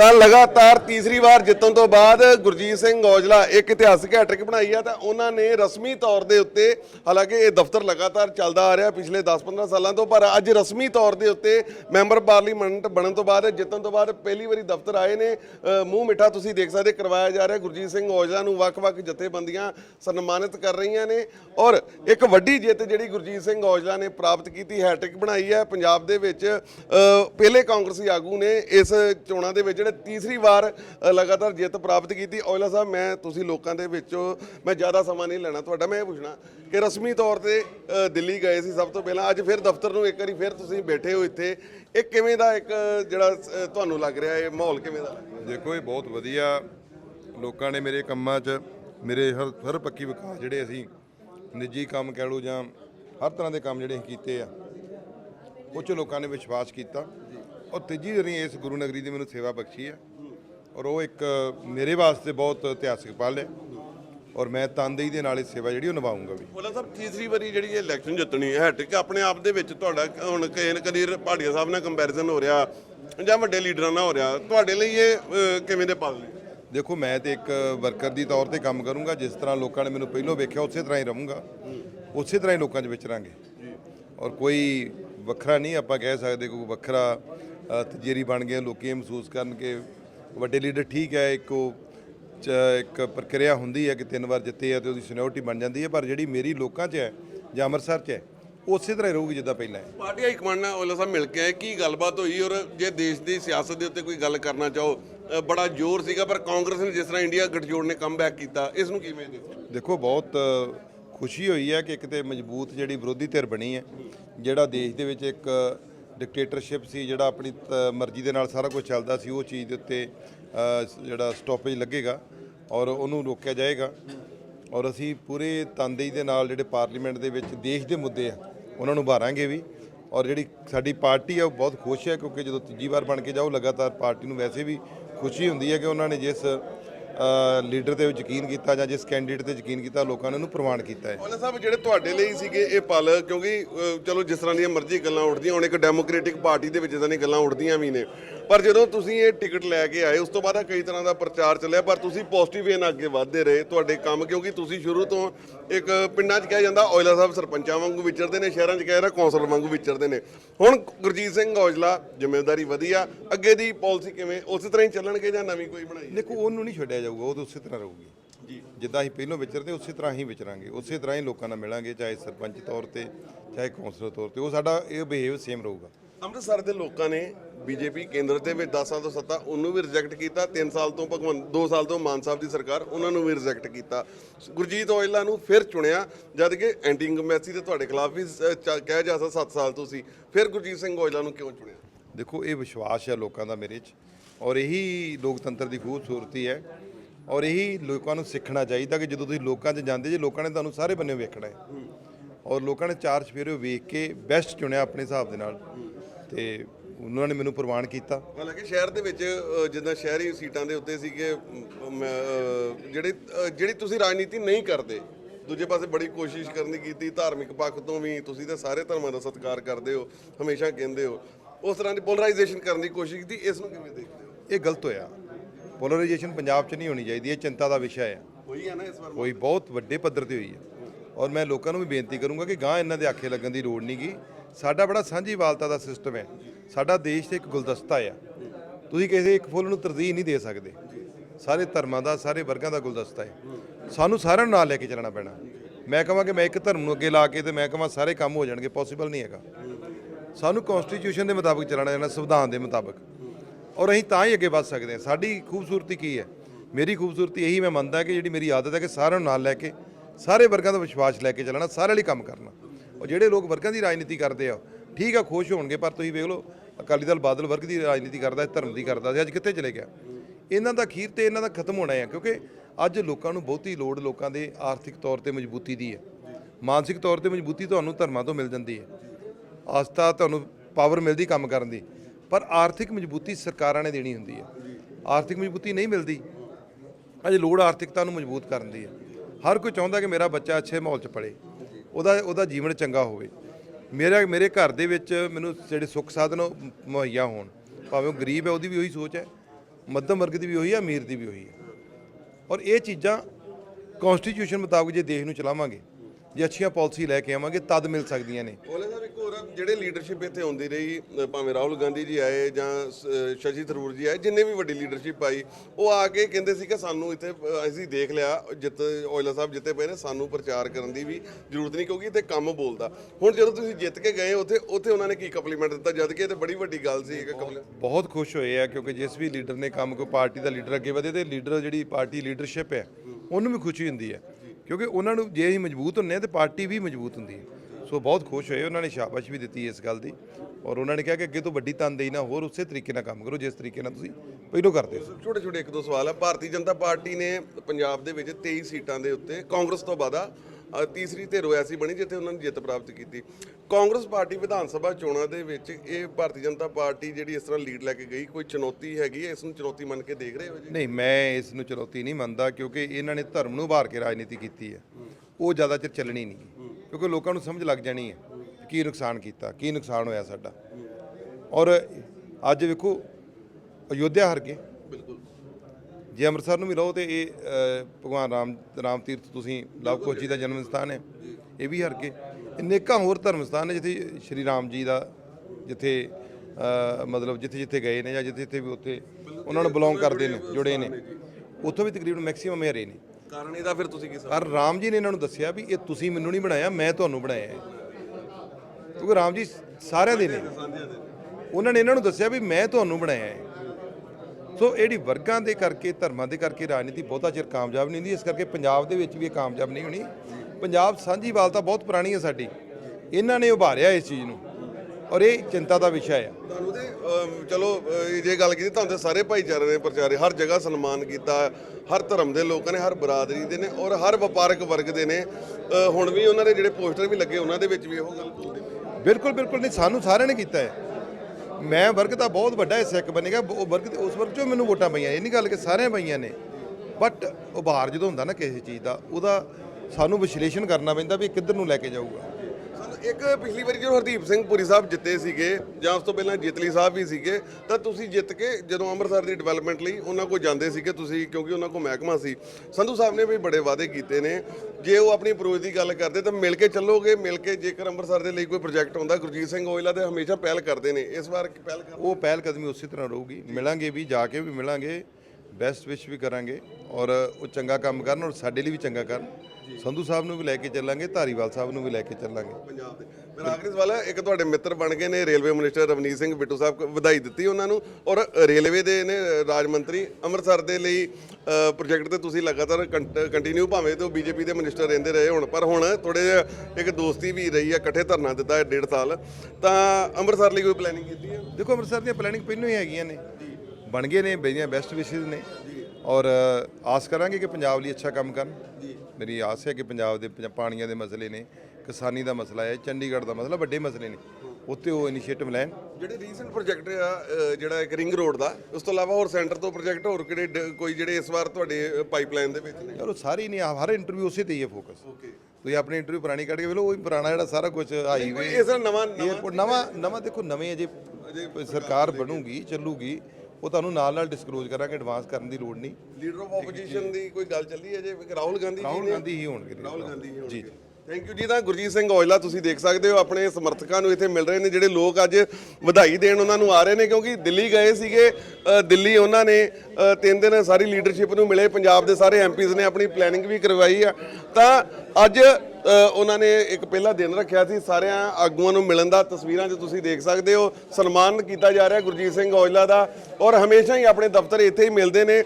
ਤਾਂ ਲਗਾਤਾਰ ਤੀਸਰੀ ਵਾਰ ਜਿੱਤਣ ਤੋਂ ਬਾਅਦ ਗੁਰਜੀਤ ਸਿੰਘ ਔਜਲਾ ਇੱਕ ਇਤਿਹਾਸਕ ਹੈਟ੍ਰਿਕ ਬਣਾਈ ਆ ਤਾਂ ਉਹਨਾਂ ਨੇ ਰਸਮੀ ਤੌਰ ਦੇ ਉੱਤੇ, ਹਾਲਾਂਕਿ ਇਹ ਦਫ਼ਤਰ ਲਗਾਤਾਰ ਚੱਲਦਾ ਆ ਰਿਹਾ ਪਿਛਲੇ 10-15 ਸਾਲਾਂ ਤੋਂ, ਪਰ ਅੱਜ ਰਸਮੀ ਤੌਰ ਦੇ ਉੱਤੇ ਮੈਂਬਰ ਪਾਰਲੀਮੈਂਟ ਬਣਨ ਤੋਂ ਬਾਅਦ, ਜਿੱਤਣ ਤੋਂ ਬਾਅਦ ਪਹਿਲੀ ਵਾਰੀ ਦਫ਼ਤਰ ਆਏ ਨੇ। ਮੂੰਹ ਮਿੱਠਾ ਤੁਸੀਂ ਦੇਖ ਸਕਦੇ, ਕਰਵਾਇਆ ਜਾ ਰਿਹਾ। ਗੁਰਜੀਤ ਸਿੰਘ ਔਜਲਾ ਨੂੰ ਵੱਖ-ਵੱਖ ਜਥੇਬੰਦੀਆਂ ਸਨਮਾਨਿਤ ਕਰ ਰਹੀਆਂ ਨੇ ਔਰ ਇੱਕ ਵੱਡੀ ਜਿੱਤ ਜਿਹੜੀ ਗੁਰਜੀਤ ਸਿੰਘ ਔਜਲਾ ਨੇ ਪ੍ਰਾਪਤ ਕੀਤੀ ਹੈਟ੍ਰਿਕ ਬਣਾਈ ਹੈ ਪੰਜਾਬ ਦੇ ਵਿੱਚ ਪਹਿਲੇ ਕਾਂਗਰਸੀ ਆਗੂ ਨੇ ਇਸ ਚੋਣਾਂ ਦੇ ਵਿੱਚ ਜਿਹੜੇ ਤੀਸਰੀ ਵਾਰ ਲਗਾਤਾਰ ਜਿੱਤ ਪ੍ਰਾਪਤ ਕੀਤੀ। ਔਜਲਾ ਸਾਹਿਬ, ਮੈਂ ਤੁਸੀਂ ਲੋਕਾਂ ਦੇ ਵਿੱਚੋਂ ਮੈਂ ਜ਼ਿਆਦਾ ਸਮਾਂ ਨਹੀਂ ਲੈਣਾ। ਤੁਹਾਡਾ ਮੈਂ ਇਹ ਪੁੱਛਣਾ ਕਿ ਰਸਮੀ ਤੌਰ ਤੇ ਦਿੱਲੀ ਗਏ ਸੀ ਸਭ ਤੋਂ ਪਹਿਲਾਂ। ਅੱਜ ਫਿਰ ਦਫ਼ਤਰ ਨੂੰ ਇੱਕ ਵਾਰੀ ਫਿਰ ਤੁਸੀਂ ਬੈਠੇ ਹੋ ਇੱਥੇ। ਇਹ ਕਿਵੇਂ ਦਾ ਇੱਕ, ਜਿਹੜਾ ਤੁਹਾਨੂੰ ਲੱਗ ਰਿਹਾ, ਇਹ ਮਾਹੌਲ ਕਿਵੇਂ ਦਾ? ਦੇਖੋ, ਇਹ ਬਹੁਤ ਵਧੀਆ ਲੋਕਾਂ ਨੇ ਮੇਰੇ ਕੰਮਾਂ 'ਚ, ਮੇਰੇ ਹਰ ਹਰ ਪੱਕੀ ਵਿਕਾਸ ਜਿਹੜੇ ਅਸੀਂ ਨਿੱਜੀ ਕੰਮ ਕਹਿ ਲਓ ਜਾਂ ਹਰ ਤਰ੍ਹਾਂ ਦੇ ਕੰਮ ਜਿਹੜੇ ਕੀਤੇ ਆ, ਉਹ ਲੋਕਾਂ ਨੇ ਵਿਸ਼ਵਾਸ ਕੀਤਾ। ਔਰ ਤੀਜੀ ਜਿਹੜੀ ਇਸ ਗੁਰੂ ਨਗਰੀ ਦੀ ਮੈਨੂੰ ਸੇਵਾ ਬਖਸ਼ੀ ਆ ਔਰ ਉਹ ਇੱਕ ਮੇਰੇ ਵਾਸਤੇ ਬਹੁਤ ਇਤਿਹਾਸਿਕ ਪਲ ਹੈ ਔਰ ਮੈਂ ਤਨਦੇਹੀ ਦੇ ਨਾਲ ਇਹ ਸੇਵਾ ਜਿਹੜੀ ਉਹ ਨਿਭਾਉਂਗਾ ਵੀ। ਬੋਲਾ ਸਾਹਿਬ ਤੀਸਰੀ ਵਾਰੀ ਜਿਹੜੀ ਇਹ ਇਲੈਕਸ਼ਨ ਜਿੱਤਣੀ ਹੈ ਹੈਟ੍ਰਿਕ ਆਪਣੇ ਆਪ ਦੇ ਵਿੱਚ ਤੁਹਾਡਾ ਹੁਣ ਕਿਸੇ ਨਾ ਕਦੀ ਸਾਹਿਬ ਨਾਲ ਕੰਪੈਰੀਜ਼ਨ ਹੋ ਰਿਹਾ ਜਾਂ ਵੱਡੇ ਲੀਡਰਾਂ ਨਾਲ ਹੋ ਰਿਹਾ ਤੁਹਾਡੇ ਲਈ ਇਹ ਕਿਵੇਂ ਦੇ ਪਲ ਨੇ? ਦੇਖੋ ਮੈਂ ਤੇ ਇੱਕ ਵਰਕਰ ਦੀ ਤੌਰ ਤੇ ਕੰਮ ਕਰੂੰਗਾ ਜਿਸ ਤਰ੍ਹਾਂ ਲੋਕਾਂ ਨੇ ਮੈਨੂੰ ਪਹਿਲਾਂ ਵੇਖਿਆ ਉਸੇ ਤਰ੍ਹਾਂ ਹੀ ਰਹੂੰਗਾ ਉਸੇ ਤਰ੍ਹਾਂ ਹੀ ਲੋਕਾਂ 'ਚ ਵਿਚਰਾਂਗੇ। ਔਰ ਕੋਈ ਵੱਖਰਾ ਨਹੀਂ ਆਪਾਂ ਕਹਿ ਸਕਦੇ ਕੋਈ ਵੱਖਰਾ ਤਜੇਰੀ ਬਣ ਗਿਆ ਲੋਕੀ ਇਹ ਮਹਿਸੂਸ ਕਰਨ ਕਿ ਵੱਡੇ ਲੀਡਰ ਠੀਕ ਹੈ ਇੱਕ ਉਹ ਚ- ਇੱਕ ਪ੍ਰਕਿਰਿਆ ਹੁੰਦੀ ਹੈ ਕਿ ਤਿੰਨ ਵਾਰ ਜਿੱਤੇ ਆ ਤੇ ਉਹਦੀ ਸੀਨੀਅਰਿਟੀ ਬਣ ਜਾਂਦੀ ਹੈ ਪਰ ਜਿਹੜੀ ਮੇਰੀ ਲੋਕਾਂ 'ਚ ਹੈ ਜਾਂ ਅੰਮ੍ਰਿਤਸਰ 'ਚ ਹੈ ਉਸੇ ਤਰ੍ਹਾਂ ਹੀ ਰਹੂਗੀ ਜਿੱਦਾਂ ਪਹਿਲਾਂ ਹੈ। ਪਾਰਟੀ ਹਾਈ ਕਮਾਂਡ ਨਾਲ ਔਜਲਾ ਸਾਹਿਬ ਮਿਲ ਕੇ ਆਏ ਕੀ ਗੱਲਬਾਤ ਹੋਈ? ਔਰ ਜੇ ਦੇਸ਼ ਦੀ ਸਿਆਸਤ ਦੇ ਉੱਤੇ ਕੋਈ ਗੱਲ ਕਰਨਾ ਚਾਹੋ ਬੜਾ ਜ਼ੋਰ ਸੀਗਾ ਪਰ ਕਾਂਗਰਸ ਨੇ ਜਿਸ ਤਰ੍ਹਾਂ ਇੰਡੀਆ ਗੱਠਜੋੜ ਨੇ ਕਮਬੈਕ ਕੀਤਾ ਇਸ ਨੂੰ ਕਿਵੇਂ ਦੇਖੋ? ਦੇਖੋ ਬਹੁਤ ਖੁਸ਼ੀ ਹੋਈ ਹੈ ਕਿ ਇੱਕ ਤੇ ਮਜ਼ਬੂਤ ਜਿਹੜੀ ਵਿਰੋਧੀ ਧਿਰ ਬਣੀ ਹੈ ਜਿਹੜਾ ਦੇਸ਼ ਦੇ ਵਿੱਚ ਇੱਕ ਡਿਕਟੇਟਰਸ਼ਿਪ ਸੀ, ਜਿਹੜਾ ਆਪਣੀ ਤ- ਮਰਜ਼ੀ ਦੇ ਨਾਲ ਸਾਰਾ ਕੁਝ ਚੱਲਦਾ ਸੀ, ਉਹ ਚੀਜ਼ ਦੇ ਉੱਤੇ ਜਿਹੜਾ ਸਟਾਪੇਜ ਲੱਗੇਗਾ ਔਰ ਉਹਨੂੰ ਰੋਕਿਆ ਜਾਏਗਾ। ਔਰ ਅਸੀਂ ਪੂਰੇ ਤਨਦੇਹੀ ਦੇ ਨਾਲ ਜਿਹੜੇ ਪਾਰਲੀਮੈਂਟ ਦੇ ਵਿੱਚ ਦੇਸ਼ ਦੇ ਮੁੱਦੇ ਆ, ਉਹਨਾਂ ਨੂੰ ਉਭਾਰਾਂਗੇ ਵੀ। ਔਰ ਜਿਹੜੀ ਸਾਡੀ ਪਾਰਟੀ ਆ, ਉਹ ਬਹੁਤ ਖੁਸ਼ ਹੈ ਕਿਉਂਕਿ ਜਦੋਂ ਤੀਜੀ ਵਾਰ ਬਣ ਕੇ ਜਾਓ, ਲਗਾਤਾਰ ਪਾਰਟੀ ਨੂੰ ਵੈਸੇ ਵੀ ਖੁਸ਼ੀ ਹੁੰਦੀ ਹੈ ਕਿ ਉਹਨਾਂ ਨੇ ਜਿਸ ਲੀਡਰ ਤੇ ਯਕੀਨ ਕੀਤਾ ਜਾਂ ਜਿਸ ਕੈਂਡੀਡੇਟ ਤੇ ਯਕੀਨ ਕੀਤਾ, ਲੋਕਾਂ ਨੇ ਉਹਨੂੰ ਪ੍ਰਵਾਨ ਕੀਤਾ ਹੈ। ਔਜਲਾ ਸਾਹਿਬ, ਜਿਹੜੇ ਤੁਹਾਡੇ ਲਈ ਸੀਗੇ ਇਹ ਪਲ, ਕਿਉਂਕਿ ਚਲੋ ਜਿਸ ਤਰ੍ਹਾਂ ਦੀਆਂ ਮਰਜ਼ੀ ਗੱਲਾਂ ਉੱਠਦੀਆਂ ਹੁਣ, ਇੱਕ ਡੈਮੋਕ੍ਰੈਟਿਕ ਪਾਰਟੀ ਦੇ ਵਿੱਚ ਇਦਾਂ ਦੀਆਂ ਗੱਲਾਂ ਉੱਠਦੀਆਂ ਵੀ ਨੇ। ਪਰ ਜਦੋਂ ਤੁਸੀਂ ਇਹ ਟਿਕਟ ਲੈ ਕੇ ਆਏ ਉਸ ਤੋਂ ਬਾਅਦ ਕਈ ਤਰ੍ਹਾਂ ਦਾ ਪ੍ਰਚਾਰ ਚੱਲਿਆ ਪਰ ਤੁਸੀਂ ਪੋਜ਼ਿਟਿਵ ਵੇ ਨਾਲ ਅੱਗੇ ਵਧਦੇ ਰਹੇ ਤੁਹਾਡੇ ਕੰਮ ਕਿਉਂਕਿ ਤੁਸੀਂ ਸ਼ੁਰੂ ਤੋਂ ਇੱਕ ਪਿੰਡਾਂ 'ਚ ਕਿਹਾ ਜਾਂਦਾ ਔਜਲਾ ਸਾਹਿਬ ਸਰਪੰਚਾਂ ਵਾਂਗੂ ਵਿਚਰਦੇ ਨੇ ਸ਼ਹਿਰਾਂ 'ਚ ਕਹਿ ਰਿਹਾ ਕੌਂਸਲਰ ਵਾਂਗੂ ਵਿਚਰਦੇ ਨੇ। ਹੁਣ ਗੁਰਜੀਤ ਸਿੰਘ ਔਜਲਾ ਜ਼ਿੰਮੇਵਾਰੀ ਵਧੀਆ ਅੱਗੇ ਦੀ ਪਾਲਿਸੀ ਕਿਵੇਂ? ਉਸੇ ਤਰ੍ਹਾਂ ਹੀ ਚੱਲਣਗੇ ਜਾਂ ਨਵੀਂ ਕੋਈ ਬਣਾਈ? ਦੇਖੋ ਉਹਨੂੰ ਨਹੀਂ ਛੱਡਿਆ ਜਾਊਗਾ ਉਹ ਤਾਂ ਉਸੇ ਤਰ੍ਹਾਂ ਰਹੂਗੀ। ਜੀ। ਜਿੱਦਾਂ ਅਸੀਂ ਪਹਿਲਾਂ ਵਿਚਰਦੇ ਉਸੇ ਤਰ੍ਹਾਂ ਹੀ ਵਿਚਰਾਂਗੇ ਉਸੇ ਤਰ੍ਹਾਂ ਹੀ ਲੋਕਾਂ ਨਾਲ ਮਿਲਾਂਗੇ ਚਾਹੇ ਸਰਪੰਚ ਤੌਰ ਤੇ ਚਾਹੇ ਕੌਂਸਲਰ ਤੌਰ ਤੇ। ਉਹ ਸਾਡਾ ਇਹ ਬਿਹੇਵ ਸੇਮ ਰਹੂਗਾ। ਅੰਮ੍ਰਿਤਸਰ ਦੇ ਲੋਕਾਂ ਨੇ ਬੀਜੇਪੀ ਕੇਂਦਰ ਦੇ ਵਿੱਚ 10 ਸਾਲ ਤੋਂ ਸੱਤਾ, ਉਹਨੂੰ ਵੀ ਰਿਜੈਕਟ ਕੀਤਾ। 3 ਸਾਲ ਤੋਂ ਭਗਵੰਤ 2 ਸਾਲ ਤੋਂ ਮਾਨ ਸਾਹਿਬ ਦੀ ਸਰਕਾਰ, ਉਹਨਾਂ ਨੂੰ ਵੀ ਰਿਜੈਕਟ ਕੀਤਾ। ਗੁਰਜੀਤ ਔਜਲਾ ਨੂੰ ਫਿਰ ਚੁਣਿਆ, ਜਦ ਕਿ ਐਂਟੀ ਇੰਕਮੈਸੀ ਤੇ ਤੁਹਾਡੇ ਖਿਲਾਫ ਵੀ ਸ- ਕਿਹਾ ਜਾ ਸਕਦਾ 7 ਸਾਲ ਤੋਂ ਸੀ। ਫਿਰ ਗੁਰਜੀਤ ਸਿੰਘ ਔਜਲਾ ਨੂੰ ਕਿਉਂ ਚੁਣਿਆ? ਦੇਖੋ, ਇਹ ਵਿਸ਼ਵਾਸ ਹੈ ਲੋਕਾਂ ਦਾ ਮੇਰੇ 'ਚ, ਔਰ ਇਹੀ ਲੋਕਤੰਤਰ ਦੀ ਖੂਬਸੂਰਤੀ ਹੈ, ਔਰ ਇਹੀ ਲੋਕਾਂ ਨੂੰ ਸਿੱਖਣਾ ਚਾਹੀਦਾ ਕਿ ਜਦੋਂ ਤੁਸੀਂ ਲੋਕਾਂ 'ਚ ਜਾਂਦੇ, ਜੇ ਲੋਕਾਂ ਨੇ ਤੁਹਾਨੂੰ ਸਾਰੇ ਬੰਨੇ ਵੇਖਣਾ ਹੈ, ਔਰ ਲੋਕਾਂ ਨੇ ਚਾਰ ਚਫੇਰੇ ਵੇਖ ਕੇ ਬੈਸਟ ਚੁਣਿਆ ਆਪਣੇ ਹਿਸਾਬ ਦੇ ਨਾਲ ਤੇ ਉਹਨਾਂ ਨੇ ਮੈਨੂੰ ਪ੍ਰਵਾਨ ਕੀਤਾ। ਹਾਲਾਂਕਿ ਸ਼ਹਿਰ ਦੇ ਵਿੱਚ ਜਿੱਦਾਂ ਸ਼ਹਿਰੀ ਸੀਟਾਂ ਦੇ ਉੱਤੇ ਸੀਗੇ ਜਿਹੜੇ ਜਿਹੜੀ ਤੁਸੀਂ ਰਾਜਨੀਤੀ ਨਹੀਂ ਕਰਦੇ ਦੂਜੇ ਪਾਸੇ ਬੜੀ ਕੋਸ਼ਿਸ਼ ਕਰਨ ਦੀ ਕੀਤੀ ਧਾਰਮਿਕ ਪੱਖ ਤੋਂ ਵੀ ਤੁਸੀਂ ਤਾਂ ਸਾਰੇ ਧਰਮਾਂ ਦਾ ਸਤਿਕਾਰ ਕਰਦੇ ਹੋ ਹਮੇਸ਼ਾ ਕਹਿੰਦੇ ਹੋ। ਉਸ ਤਰ੍ਹਾਂ ਦੀ ਪੋਲਰਾਈਜੇਸ਼ਨ ਕਰਨ ਦੀ ਕੋਸ਼ਿਸ਼ ਕੀਤੀ ਇਸ ਨੂੰ ਕਿਵੇਂ ਦੇਖਦੇ ਹੋ? ਇਹ ਗਲਤ ਹੋਇਆ। ਪੋਲਰਾਈਜੇਸ਼ਨ ਪੰਜਾਬ 'ਚ ਨਹੀਂ ਹੋਣੀ ਚਾਹੀਦੀ ਇਹ ਚਿੰਤਾ ਦਾ ਵਿਸ਼ਾ ਹੈ ਹੋਈ ਆ ਨਾ ਇਸ ਵਾਰ? ਹੋਈ ਬਹੁਤ ਵੱਡੇ ਪੱਧਰ ਤੇ ਹੋਈ ਹੈ ਔਰ ਮੈਂ ਲੋਕਾਂ ਨੂੰ ਵੀ ਬੇਨਤੀ ਕਰੂੰਗਾ ਕਿ ਗਾਂ ਇਹਨਾਂ ਦੇ ਆਖੇ ਲੱਗਣ ਦੀ ਲੋੜ ਨਹੀਂਗੀ ਸਾਡਾ ਬੜਾ ਸਾਂਝੀਵਾਲਤਾ ਦਾ ਸਿਸਟਮ ਹੈ। ਸਾਡਾ ਦੇਸ਼ ਤੇ ਇੱਕ ਗੁਲਦਸਤਾ ਆ। ਤੁਸੀਂ ਕਿਸੇ ਇੱਕ ਫੁੱਲ ਨੂੰ ਤਰਜੀਹ ਨਹੀਂ ਦੇ ਸਕਦੇ। ਸਾਰੇ ਧਰਮਾਂ ਦਾ, ਸਾਰੇ ਵਰਗਾਂ ਦਾ ਗੁਲਦਸਤਾ ਹੈ। ਸਾਨੂੰ ਸਾਰਿਆਂ ਨੂੰ ਨਾਲ ਲੈ ਕੇ ਚੱਲਣਾ ਪੈਣਾ। ਮੈਂ ਕਹਾਂ ਕਿ ਮੈਂ ਇੱਕ ਧਰਮ ਨੂੰ ਅੱਗੇ ਲਾ ਕੇ ਤੇ ਮੈਂ ਕਹਾਂ ਸਾਰੇ ਕੰਮ ਹੋ ਜਾਣਗੇ। ਪੋਸੀਬਲ ਨਹੀਂ ਹੈਗਾ। ਸਾਨੂੰ ਕਨਸਟੀਟਿਊਸ਼ਨ ਦੇ ਮੁਤਾਬਕ ਚੱਲਣਾ ਜਾਣਾ, ਸੰਵਿਧਾਨ ਦੇ ਮੁਤਾਬਕ। ਔਰ ਅਸੀਂ ਤਾਂ ਹੀ ਅੱਗੇ ਵੱਧ ਸਕਦੇ ਹਾਂ। ਸਾਡੀ ਖੂਬਸੂਰਤੀ ਕੀ ਹੈ? ਮੇਰੀ ਖੂਬਸੂਰਤੀ ਇਹੀ ਮੈਂ ਮੰਨਦਾ ਕਿ ਜਿਹੜੀ ਮੇਰੀ ਆਦਤ ਹੈ ਕਿ ਸਾਰਿਆਂ ਨੂੰ ਨਾਲ ਲੈ ਕੇ, ਸਾਰੇ ਵਰਗਾਂ ਦਾ ਵਿਸ਼ਵਾਸ ਲੈ ਕੇ ਚੱਲਣਾ, ਸਾਰਿਆਂ ਲਈ ਕੰਮ ਕਰਨਾ। ਉਹ ਜਿਹੜੇ ਲੋਕ ਵਰਗਾਂ ਦੀ ਰਾਜਨੀਤੀ ਕਰਦੇ ਆ, ਠੀਕ ਆ, ਖੁਸ਼ ਹੋਣਗੇ, ਪਰ ਤੁਸੀਂ ਵੇਖ ਲਓ, ਅਕਾਲੀ ਦਲ ਬਾਦਲ ਵਰਗ ਦੀ ਰਾਜਨੀਤੀ ਕਰਦਾ ਧਰਮ ਦੀ ਕਰਦਾ ਸੀ ਅੱਜ ਕਿੱਥੇ ਚਲੇ ਗਿਆ? ਇਹਨਾਂ ਦਾ ਅਖੀਰ ਤੇ ਇਹਨਾਂ ਦਾ ਖਤਮ ਹੋਣਾ ਹੈ, ਕਿਉਂਕਿ ਅੱਜ ਲੋਕਾਂ ਨੂੰ ਬਹੁਤੀ ਲੋੜ ਲੋਕਾਂ ਦੇ ਆਰਥਿਕ ਤੌਰ ਤੇ ਮਜ਼ਬੂਤੀ ਦੀ ਹੈ। ਮਾਨਸਿਕ ਤੌਰ ਤੇ ਮਜ਼ਬੂਤੀ ਤੁਹਾਨੂੰ ਧਰਮਾਂ ਤੋਂ ਮਿਲ ਜਾਂਦੀ ਹੈ। ਆਸਥਾ ਤੁਹਾਨੂੰ ਪਾਵਰ ਮਿਲਦੀ ਕੰਮ ਕਰਨ ਦੀ, ਪਰ ਆਰਥਿਕ ਮਜ਼ਬੂਤੀ ਸਰਕਾਰਾਂ ਨੇ ਦੇਣੀ ਹੁੰਦੀ ਹੈ। ਆਰਥਿਕ ਮਜ਼ਬੂਤੀ ਨਹੀਂ ਮਿਲਦੀ, ਅੱਜ ਲੋੜ ਆਰਥਿਕਤਾ ਨੂੰ ਮਜ਼ਬੂਤ ਕਰਨ ਦੀ ਹੈ। ਹਰ ਕੋਈ ਚਾਹੁੰਦਾ ਕਿ ਮੇਰਾ ਬੱਚਾ ਅੱਛੇ ਮਾਹੌਲ 'ਚ ਪੜੇ ਉਹਦਾ ਉਹਦਾ ਜੀਵਨ ਚੰਗਾ ਹੋਵੇ। ਮੇਰਾ, ਮੇਰੇ ਘਰ ਦੇ ਵਿੱਚ ਮੈਨੂੰ ਜਿਹੜੇ ਸੁੱਖ ਸਾਧਨ ਉਹ ਮੁਹੱਈਆ ਹੋਣ। ਭਾਵੇਂ ਉਹ ਗਰੀਬ ਹੈ, ਉਹਦੀ ਵੀ ਉਹੀ ਸੋਚ ਹੈ। ਮੱਧਮ ਵਰਗ ਦੀ ਵੀ ਉਹੀ ਹੈ, ਅਮੀਰ ਦੀ ਵੀ ਉਹੀ ਹੈ। ਔਰ ਇਹ ਚੀਜ਼ਾਂ ਕਨਸਟੀਟਿਊਸ਼ਨ ਮੁਤਾਬਕ ਜੇ ਦੇਸ਼ ਨੂੰ ਚਲਾਵਾਂਗੇ, ਜੇ ਅੱਛੀਆਂ ਪਾਲਿਸੀ ਲੈ ਕੇ ਆਵਾਂਗੇ, ਤਦ ਮਿਲ ਸਕਦੀਆਂ ਨੇ। ਜਿਹੜੇ ਲੀਡਰਸ਼ਿਪ ਇੱਥੇ ਆਉਂਦੀ ਰਹੀ ਭਾਵੇਂ ਰਾਹੁਲ ਗਾਂਧੀ ਜੀ ਆਏ ਜਾਂ ਸ- ਸ਼ਸ਼ੀ ਥਰੂਰ ਜੀ ਆਏ, ਜਿੰਨੇ ਵੀ ਵੱਡੀ ਲੀਡਰਸ਼ਿਪ ਆਈ, ਉਹ ਆ ਕੇ ਕਹਿੰਦੇ ਸੀ ਕਿ ਸਾਨੂੰ ਇੱਥੇ ਅਸੀਂ ਦੇਖ ਲਿਆ, ਜਿੱਤ, ਔਜਲਾ ਸਾਹਿਬ ਜਿੱਤੇ ਪਏ ਨੇ, ਸਾਨੂੰ ਪ੍ਰਚਾਰ ਕਰਨ ਦੀ ਵੀ ਜ਼ਰੂਰਤ ਨਹੀਂ ਕਿਉਂਕਿ ਇੱਥੇ ਕੰਮ ਬੋਲਦਾ। ਹੁਣ ਜਦੋਂ ਤੁਸੀਂ ਜਿੱਤ ਕੇ ਗਏ ਉੱਥੇ ਉੱਥੇ ਉਹਨਾਂ ਨੇ ਕੀ ਕੰਪਲੀਮੈਂਟ ਦਿੱਤਾ, ਜਦ ਕਿ ਇਹ ਤੇ ਬੜੀ ਵੱਡੀ ਗੱਲ ਸੀ ਕਿ ਬਹੁਤ ਖੁਸ਼ ਹੋਏ ਆ ਕਿਉਂਕਿ ਜਿਸ ਵੀ ਲੀਡਰ ਨੇ ਕੰਮ ਕੋਈ ਪਾਰਟੀ ਦਾ ਲੀਡਰ ਅੱਗੇ ਵਧੇ ਤੇ ਲੀਡਰ ਜਿਹੜੀ ਪਾਰਟੀ ਲੀਡਰਸ਼ਿਪ ਹੈ, ਉਹਨੂੰ ਵੀ ਖੁਸ਼ੀ ਹੁੰਦੀ ਹੈ। ਕਿਉਂਕਿ ਉਹਨਾਂ ਨੂੰ ਜੇ ਅਸੀਂ ਮਜ਼ਬੂਤ ਹੁੰਨੇ ਆ ਤੇ ਪਾਰਟੀ ਵੀ ਮਜ਼ਬੂਤ ਹੁੰਦੀ ਹੈ। ਸੋ ਬਹੁਤ ਖੁਸ਼ ਹੋਏ। ਉਹਨਾਂ ਨੇ ਸ਼ਾਬਾਸ਼ ਵੀ ਦਿੱਤੀ ਇਸ ਗੱਲ ਦੀ। ਔਰ ਉਹਨਾਂ ਨੇ ਕਿਹਾ ਕਿ ਅੱਗੇ ਤੋਂ ਵੱਡੀ ਤਨਦੇਹੀ ਨਾਲ ਹੋਰ ਉਸੇ ਤਰੀਕੇ ਨਾਲ ਕੰਮ ਕਰੋ ਜਿਸ ਤਰੀਕੇ ਨਾਲ ਤੁਸੀਂ ਪਹਿਲਾਂ ਕਰਦੇ ਸੀ ਛੋਟੇ ਛੋਟੇ ਇੱਕ ਦੋ ਸਵਾਲ ਆ। ਭਾਰਤੀ ਜਨਤਾ ਪਾਰਟੀ ਨੇ ਪੰਜਾਬ ਦੇ ਵਿੱਚ 23 ਸੀਟਾਂ ਦੇ ਉੱਤੇ ਕਾਂਗਰਸ ਤੋਂ ਬਾਅਦਾ ਤੀਸਰੀ ਧਿਰ ਹੋਇਆ ਸੀ ਬਣੀ ਜਿੱਥੇ ਉਹਨਾਂ ਨੇ ਜਿੱਤ ਪ੍ਰਾਪਤ ਕੀਤੀ। ਕਾਂਗਰਸ ਪਾਰਟੀ ਵਿਧਾਨ ਸਭਾ ਚੋਣਾਂ ਦੇ ਵਿੱਚ ਇਹ ਭਾਰਤੀ ਜਨਤਾ ਪਾਰਟੀ ਜਿਹੜੀ ਇਸ ਤਰ੍ਹਾਂ ਲੀਡ ਲੈ ਕੇ ਗਈ ਕੋਈ ਚੁਣੌਤੀ ਹੈਗੀ ਹੈ? ਇਸ ਨੂੰ ਚੁਣੌਤੀ ਮੰਨ ਕੇ ਦੇਖ ਰਹੇ ਹੋ ਜੀ? ਨਹੀਂ ਮੈਂ ਇਸ ਨੂੰ ਚੁਣੌਤੀ ਨਹੀਂ ਮੰਨਦਾ ਕਿਉਂਕਿ ਇਹਨਾਂ ਨੇ ਧਰਮ ਨੂੰ ਉਭਾਰ ਕੇ ਰਾਜਨੀਤੀ ਕੀਤੀ ਹੈ। ਉਹ ਜ਼ਿਆਦਾ ਚਿਰ ਚੱਲਣੀ ਨਹੀਂ। ਕਿਉਂਕਿ ਲੋਕਾਂ ਨੂੰ ਸਮਝ ਲੱਗ ਜਾਣੀ ਹੈ ਕਿ ਕੀ ਨੁਕਸਾਨ ਕੀਤਾ ਕੀ ਨੁਕਸਾਨ ਹੋਇਆ ਸਾਡਾ। ਔਰ ਅੱਜ ਵੇਖੋ ਅਯੋਧਿਆ ਹਰ ਗਏ ਬਿਲਕੁਲ। ਜੇ ਅੰਮ੍ਰਿਤਸਰ ਨੂੰ ਵੀ ਰਹੋ ਤੇ ਇਹ ਭਗਵਾਨ ਰਾਮ ਰਾਮ ਤੀਰਥ ਤੁਸੀਂ ਲਵ ਕੁਸ਼ ਜੀ ਦਾ ਜਨਮ ਸਥਾਨ ਹੈ ਇਹ ਵੀ ਹਰ ਕੇ। ਅਨੇਕਾਂ ਹੋਰ ਧਰਮ ਸਥਾਨ ਨੇ ਜਿੱਥੇ ਸ਼੍ਰੀ ਰਾਮ ਜੀ ਦਾ ਜਿੱਥੇ ਮਤਲਬ ਜਿੱਥੇ ਜਿੱਥੇ ਗਏ ਨੇ ਜਾਂ ਜਿੱਥੇ ਜਿੱਥੇ ਵੀ ਉੱਥੇ ਉਹਨਾਂ ਨੂੰ ਬਿਲੋਂਗ ਕਰਦੇ ਨੇ ਜੁੜੇ ਨੇ। ਉੱਥੋਂ ਵੀ ਤਕਰੀਬਨ ਮੈਕਸਿਮਮ ਹਰੇ ਨੇ। ਕਾਰਨ ਇਹਦਾ ਫਿਰ ਤੁਸੀਂ ਕੀ ਸਮਝਦੇ ਪਰ ਰਾਮ ਜੀ ਨੇ ਇਹਨਾਂ ਨੂੰ ਦੱਸਿਆ ਵੀ ਇਹ ਤੁਸੀਂ ਮੈਨੂੰ ਨਹੀਂ ਬਣਾਇਆ ਮੈਂ ਤੁਹਾਨੂੰ ਬਣਾਇਆ ਹੈ। ਕਿਉਂਕਿ ਰਾਮ ਜੀ ਸਾਰਿਆਂ ਦੇ ਨੇ। ਉਹਨਾਂ ਨੇ ਇਹਨਾਂ ਨੂੰ ਦੱਸਿਆ ਵੀ ਮੈਂ ਤੁਹਾਨੂੰ ਬਣਾਇਆ ਹੈ। ਸੋ ਇਹੜੀ ਵਰਗਾਂ ਦੇ ਕਰਕੇ ਧਰਮਾਂ ਦੇ ਕਰਕੇ ਰਾਜਨੀਤੀ ਬਹੁਤਾ ਚਿਰ ਕਾਮਯਾਬ ਨਹੀਂ ਹੁੰਦੀ ਇਸ ਕਰਕੇ ਪੰਜਾਬ ਦੇ ਵਿੱਚ ਵੀ ਇਹ ਕਾਮਯਾਬ ਨਹੀਂ ਹੋਣੀ। ਪੰਜਾਬ ਸਾਂਝੀਵਾਲਤਾ ਬਹੁਤ ਪੁਰਾਣੀ ਹੈ ਸਾਡੀ। ਇਹਨਾਂ ਨੇ ਉਭਾਰਿਆ ਇਸ ਚੀਜ਼ ਨੂੰ। ਔਰ ਇਹ ਚਿੰਤਾ ਦਾ ਵਿਸ਼ਾ ਹੈ ਤੁਹਾਨੂੰ ਤੇ ਅਮ, ਚਲੋ ਅ, ਜੇ ਗੱਲ ਕੀਤੀ ਤੁਹਾਨੂੰ ਤੇ ਸਾਰੇ ਭਾਈਚਾਰੇ ਨੇ ਪ੍ਰਚਾਰੇ ਹਰ ਜਗ੍ਹਾ ਸਨਮਾਨ ਕੀਤਾ ਹਰ ਧਰਮ ਦੇ ਲੋਕਾਂ ਨੇ ਹਰ ਬਰਾਦਰੀ ਦੇ ਨੇ ਔਰ ਹਰ ਵਪਾਰਕ ਵਰਗ ਦੇ ਨੇ। ਅ, ਹੁਣ ਵੀ ਉਹਨਾਂ ਦੇ ਜਿਹੜੇ ਪੋਸਟਰ ਵੀ ਲੱਗੇ ਉਹਨਾਂ ਦੇ ਵਿੱਚ ਵੀ ਇਹੋ ਗੱਲ ਬੋਲਦੇ ਪਏ। ਬਿਲਕੁਲ ਬਿਲਕੁਲ ਨਹੀਂ ਸਾਨੂੰ ਸਾਰਿਆਂ ਨੇ ਕੀਤਾ ਹੈ। ਮੈਂ ਵਰਗ ਦਾ ਬਹੁਤ ਵੱਡਾ ਹਿੱਸਾ ਇੱਕ ਬਣੇਗਾ ਉਹ ਵਰਗ ਦੇ- ਉਸ ਵਰਗ ਚੋਂ ਮੈਨੂੰ ਵੋਟਾਂ ਪਈਆਂ ਇਹ ਨਹੀਂ ਗੱਲ ਕਿ ਸਾਰਿਆਂ ਪਈਆਂ ਨੇ। ਬਟ ਉਭਾਰ ਜਦੋਂ ਹੁੰਦਾ ਨਾ ਕਿਸੇ ਚੀਜ਼ ਦਾ ਉਹਦਾ ਸਾਨੂੰ ਵਿਸ਼ਲੇਸ਼ਣ ਕਰਨਾ ਪੈਂਦਾ ਵੀ ਇਹ ਕਿੱਧਰ ਨੂੰ ਲੈ ਕੇ ਜਾਊਗਾ। ਇੱਕ ਪਿਛਲੀ ਵਾਰੀ ਜਦੋਂ ਹਰਦੀਪ ਸਿੰਘ ਪੁਰੀ ਸਾਹਿਬ ਜਿੱਤੇ ਸੀਗੇ, ਜਾਂ ਉਸ ਤੋਂ ਪਹਿਲਾਂ ਜਿਤਲੀ ਸਾਹਿਬ ਵੀ ਸੀਗੇ, ਤਾਂ ਤੁਸੀਂ ਜਿੱਤ ਕੇ ਜਦੋਂ ਅੰਮ੍ਰਿਤਸਰ ਦੀ ਡਿਵੈਲਪਮੈਂਟ ਲਈ ਉਹਨਾਂ ਕੋਲ ਜਾਂਦੇ ਸੀਗੇ ਤੁਸੀਂ, ਕਿਉਂਕਿ ਉਹਨਾਂ ਕੋਲ ਮਹਿਕਮਾ ਸੀ। ਸੰਧੂ ਸਾਹਿਬ ਨੇ ਵੀ ਬੜੇ ਵਾਅਦੇ ਕੀਤੇ ਨੇ। ਜੇ ਉਹ ਆਪਣੀ ਅਪਰੋਚ ਦੀ ਗੱਲ ਕਰਦੇ ਤਾਂ ਮਿਲ ਕੇ ਚੱਲੋਗੇ, ਮਿਲ ਕੇ ਜੇਕਰ ਅੰਮ੍ਰਿਤਸਰ ਦੇ ਲਈ ਕੋਈ ਪ੍ਰੋਜੈਕਟ ਹੁੰਦਾ ਗੁਰਜੀਤ ਸਿੰਘ ਓਇਲਾ ਦੇ ਹਮੇਸ਼ਾ ਪਹਿਲ ਕਰਦੇ ਨੇ। ਇਸ ਵਾਰ ਪਹਿਲ ਉਹ ਪਹਿਲ ਕਦਮੀ ਉਸੇ ਤਰ੍ਹਾਂ ਰਹੂਗੀ। ਮਿਲਾਂਗੇ ਵੀ, ਜਾ ਕੇ ਵੀ ਮਿਲਾਂਗੇ। ਬੈਸਟ ਵਿਸ਼ ਵੀ ਕਰਾਂਗੇ ਔਰ ਉਹ ਚੰਗਾ ਕੰਮ ਕਰਨ ਔਰ ਸਾਡੇ ਲਈ ਵੀ ਚੰਗਾ ਕਰਨ। ਸੰਧੂ ਸਾਹਿਬ ਨੂੰ ਵੀ ਲੈ ਕੇ ਚੱਲਾਂਗੇ ਧਾਰੀਵਾਲ ਸਾਹਿਬ ਨੂੰ ਵੀ ਲੈ ਕੇ ਚੱਲਾਂਗੇ। ਪੰਜਾਬ ਦੇ। ਮੇਰਾ ਆਖਰੀ ਸਵਾਲ ਹੈ ਇੱਕ ਤੁਹਾਡੇ ਮਿੱਤਰ ਬਣ ਗਏ ਨੇ ਰੇਲਵੇ ਮਿਨਿਸਟਰ ਰਵਨੀਤ ਸਿੰਘ ਬਿੱਟੂ ਸਾਹਿਬ ਕੋ ਵਧਾਈ ਦਿੱਤੀ ਉਹਨਾਂ ਨੂੰ? ਔਰ ਰੇਲਵੇ ਦੇ ਨੇ ਰਾਜ ਮੰਤਰੀ ਅੰਮ੍ਰਿਤਸਰ ਦੇ ਲਈ ਪ੍ਰੋਜੈਕਟ ਤੇ ਤੁਸੀਂ ਲਗਾਤਾਰ ਕੰਟੀਨਿਊ ਭਾਵੇਂ ਤੇ ਉਹ ਬੀਜੇਪੀ ਦੇ ਮਿਨਿਸਟਰ ਰਹਿੰਦੇ ਰਹੇ ਹੁਣ ਪਰ ਹੁਣ ਥੋੜੇ ਜਿਹਾ ਇੱਕ ਦੋਸਤੀ ਵੀ ਰਹੀ ਹੈ ਇਕੱਠੇ ਧਰਨਾ ਦਿੱਤਾ ਹੈ ਡੇਢ ਸਾਲ। ਤਾਂ ਅੰਮ੍ਰਿਤਸਰ ਲਈ ਕੋਈ ਪਲੈਨਿੰਗ ਕੀਤੀ ਹੈ? ਦੇਖੋ ਅੰਮ੍ਰਿਤਸਰ ਦੀਆਂ ਪਲੈਨਿੰਗ ਪਹਿਲਾਂ ਹੀ ਹੈਗੀਆਂ ਨੇ। ਬਣ ਗਏ ਨੇ ਬੇਦੀਆਂ ਬੈਸਟ ਵਿਸ਼ੇਸ ਨੇ। ਔਰ ਆਸ ਕਰਾਂਗੇ ਕਿ ਪੰਜਾਬ ਲਈ ਅੱਛਾ ਕੰਮ ਕਰਨ। ਮੇਰੀ ਆਸ ਹੈ ਕਿ ਪੰਜਾਬ ਦੇ ਪਾਣੀਆਂ ਦੇ ਮਸਲੇ ਨੇ ਕਿਸਾਨੀ ਦਾ ਮਸਲਾ ਹੈ ਚੰਡੀਗੜ੍ਹ ਦਾ ਮਸਲਾ ਵੱਡੇ ਮਸਲੇ ਨੇ। ਉੱਤੇ ਉਹ ਇਨੀਸ਼ੀਏਟਿਵ ਲੈਣ। ਜਿਹੜੇ ਰੀਸੈਂਟ ਪ੍ਰੋਜੈਕਟ ਆ ਜਿਹੜਾ ਇੱਕ ਰਿੰਗ ਰੋਡ ਦਾ ਉਸ ਤੋਂ ਇਲਾਵਾ ਹੋਰ ਸੈਂਟਰ ਤੋਂ ਪ੍ਰੋਜੈਕਟ ਹੋਰ ਕਿਹੜੇ ਕੋਈ ਜਿਹੜੇ ਇਸ ਵਾਰ ਤੁਹਾਡੇ ਪਾਈਪਲਾਈਨ ਦੇ ਵਿੱਚ ਨੇ? ਚਲੋ ਸਾਰੀ ਨਹੀਂ ਆ- ਹਰ ਇੰਟਰਵਿਊ ਉਸੇ ਤੇ ਹੀ ਹੈ ਫੋਕਸ ਤੁਸੀਂ ਆਪਣੀ ਇੰਟਰਵਿਊ ਪੁਰਾਣੀ ਕੱਢ ਕੇ ਵੇਲੋ ਉਹ ਹੀ ਪੁਰਾਣਾ ਜਿਹੜਾ ਸਾਰਾ ਕੁਝ ਹਾਈਵੇ ਇਸ ਨਵਾਂ ਨਵਾਂ ਨਵਾਂ ਦੇਖੋ ਨਵੇਂ ਅਜੇ ਸਰਕਾਰ ਬਣੂਗੀ ਚੱਲੂਗੀ। ਉਹ ਤੁਹਾਨੂੰ ਨਾਲ ਨਾਲ ਡਿਸਕਲੋਜ਼ ਕਰਾਂਗੇ ਐਡਵਾਂਸ ਕਰਨ ਦੀ ਲੋੜ ਨਹੀਂ। ਲੀਡਰ ਆਫ ਆਪੋਜੀਸ਼ਨ ਦੀ ਕੋਈ ਗੱਲ ਚੱਲੀ ਹੈ ਜੇ ਰਾਹੁਲ ਗਾਂਧੀ ਜੀ ਰਾਹੁਲ ਨੇ ਗਾਂਧੀ ਹੀ ਹੋਣਗੇ। ਰਾਹੁਲ ਗਾਂਧੀ ਹੀ ਜੀ। ਹੋਣਗੇ। ਥੈਂਕ ਯੂ ਜੀ ਤਾਂ ਗੁਰਜੀਤ ਸਿੰਘ ਔਜਲਾ ਤੁਸੀਂ ਦੇਖ ਸਕਦੇ ਹੋ ਆਪਣੇ ਸਮਰਥਕਾਂ ਨੂੰ ਇੱਥੇ ਮਿਲ ਰਹੇ ਨੇ ਜਿਹੜੇ ਲੋਕ ਅੱਜ ਵਧਾਈ ਦੇਣ ਉਹਨਾਂ ਨੂੰ ਆ ਰਹੇ ਨੇ ਕਿਉਂਕਿ ਦਿੱਲੀ ਗਏ ਸੀਗੇ ਅ, ਦਿੱਲੀ ਉਹਨਾਂ ਨੇ ਅ, ਤਿੰਨ ਦਿਨ ਸਾਰੀ ਲੀਡਰਸ਼ਿਪ ਨੂੰ ਮਿਲੇ ਪੰਜਾਬ ਦੇ ਸਾਰੇ ਐਮਪੀਜ਼ ਨੇ ਆਪਣੀ ਪਲੈਨਿੰਗ ਵੀ ਕਰਵਾਈ ਆ। ਤਾਂ ਅੱਜ ਉਹਨਾਂ ਨੇ ਇੱਕ ਪਹਿਲਾ ਦਿਨ ਰੱਖਿਆ ਸੀ, ਸਾਰਿਆਂ ਆਗੂਆਂ ਨੂੰ ਮਿਲਣ ਦਾ, ਤਸਵੀਰਾਂ 'ਚ ਤੁਸੀਂ ਦੇਖ ਸਕਦੇ ਹੋ, ਸਨਮਾਨ ਕੀਤਾ ਜਾ ਰਿਹਾ ਗੁਰਜੀਤ ਸਿੰਘ ਔਜਲਾ ਦਾ, ਔਰ ਹਮੇਸ਼ਾ ਹੀ ਆਪਣੇ ਦਫ਼ਤਰ ਇੱਥੇ ਹੀ ਮਿਲਦੇ ਨੇ।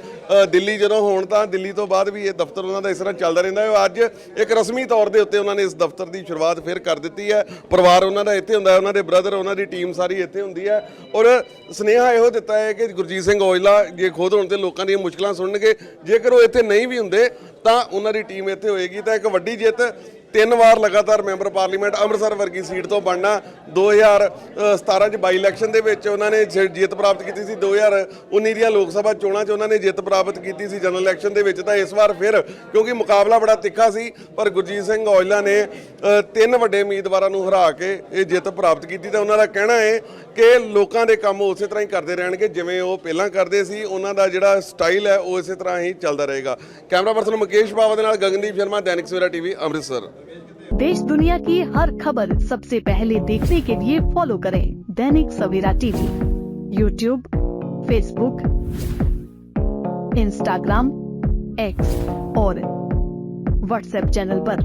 ਦਿੱਲੀ ਜਦੋਂ ਹੋਣ ਤਾਂ ਦਿੱਲੀ ਤੋਂ ਬਾਅਦ ਵੀ ਇਹ ਦਫ਼ਤਰ ਉਹਨਾਂ ਦਾ ਇਸ ਤਰ੍ਹਾਂ ਚੱਲਦਾ ਰਹਿੰਦਾ ਹੈ ਅੱਜ ਇੱਕ ਰਸਮੀ ਤੌਰ ਦੇ ਉੱਤੇ ਉਹਨਾਂ ਨੇ ਇਸ ਦਫ਼ਤਰ ਦੀ ਸ਼ੁਰੂਆਤ ਫਿਰ ਕਰ ਦਿੱਤੀ ਹੈ। ਪਰਿਵਾਰ ਉਹਨਾਂ ਦਾ ਇੱਥੇ ਹੁੰਦਾ ਹੈ, ਉਹਨਾਂ ਦੇ ਬ੍ਰਦਰ, ਉਹਨਾਂ ਦੀ ਟੀਮ ਸਾਰੀ ਇੱਥੇ ਹੁੰਦੀ ਹੈ, ਔਰ ਸੁਨੇਹਾ ਇਹੋ ਦਿੱਤਾ ਹੈ ਕਿ ਗੁਰਜੀਤ ਸਿੰਘ ਔਜਲਾ ਜੇ ਖੁਦ ਹੋਣ ਤੇ ਲੋਕਾਂ ਦੀਆਂ ਮੁਸ਼ਕਲਾਂ ਸੁਣਨਗੇ, ਜੇਕਰ ਉਹ ਇੱਥੇ ਨਹੀਂ ਵੀ ਹੁੰਦੇ ਤਾਂ ਉਹਨਾਂ ਦੀ ਟੀਮ ਇੱਥੇ ਹੋਏਗੀ ਤਾਂ ਇੱਕ ਵੱਡੀ ਜਿੱਤ ਤਿੰਨ ਵਾਰ ਲਗਾਤਾਰ ਮੈਂਬਰ ਪਾਰਲੀਮੈਂਟ ਅੰਮ੍ਰਿਤਸਰ ਵਰਗੀ ਸੀਟ ਤੋਂ ਬਣਨਾ। 2017 ਚ ਬਾਈ ਇਲੈਕਸ਼ਨ ਦੇ ਵਿੱਚ ਉਹਨਾਂ ਨੇ ਜਿ- ਜਿੱਤ ਪ੍ਰਾਪਤ ਕੀਤੀ ਸੀ। 2019 ਦੀਆਂ ਲੋਕ ਸਭਾ ਚੋਣਾਂ 'ਚ ਉਹਨਾਂ ਨੇ ਜਿੱਤ ਪ੍ਰਾਪਤ ਕੀਤੀ ਸੀ ਜਨਰਲ ਇਲੈਕਸ਼ਨ ਦੇ ਵਿੱਚ। ਤਾਂ ਇਸ ਵਾਰ ਫਿਰ ਕਿਉਂਕਿ ਮੁਕਾਬਲਾ ਬੜਾ ਤਿੱਖਾ ਸੀ, ਪਰ ਗੁਰਜੀਤ ਸਿੰਘ ਔਜਲਾ ਨੇ ਤਿੰਨ ਵੱਡੇ ਉਮੀਦਵਾਰਾਂ ਨੂੰ ਹਰਾ ਕੇ ਇਹ ਜਿੱਤ ਪ੍ਰਾਪਤ ਕੀਤੀ। ਤਾਂ ਉਹਨਾਂ ਦਾ ਕਹਿਣਾ ਹੈ ਕਿ ਲੋਕਾਂ ਦੇ ਕੰਮ ਉਸੇ ਤਰ੍ਹਾਂ ਹੀ ਕਰਦੇ ਰਹਿਣਗੇ, ਜਿਵੇਂ ਉਹ ਪਹਿਲਾਂ ਕਰਦੇ ਸੀ। ਉਹਨਾਂ ਦਾ ਜਿਹੜਾ ਸਟਾਈਲ ਹੈ, ਉਹ ਇਸੇ ਤਰ੍ਹਾਂ ਹੀ ਚੱਲਦਾ ਰਹੇਗਾ। Camera person ਮੁਕੇਸ਼ ਬਾਵਾ ਦੇ ਨਾਲ ਗਗਨਦੀਪ ਸ਼ਰਮਾ ਦੈਨਿਕ ਸਵੇਰਾ ਟੀਵੀ ਅੰਮ੍ਰਿਤਸਰ देश दुनिया की हर खबर सबसे पहले देखने के लिए फॉलो करें Dainik Savera TV YouTube Facebook Instagram X और व्हाट्सएप चैनल पर।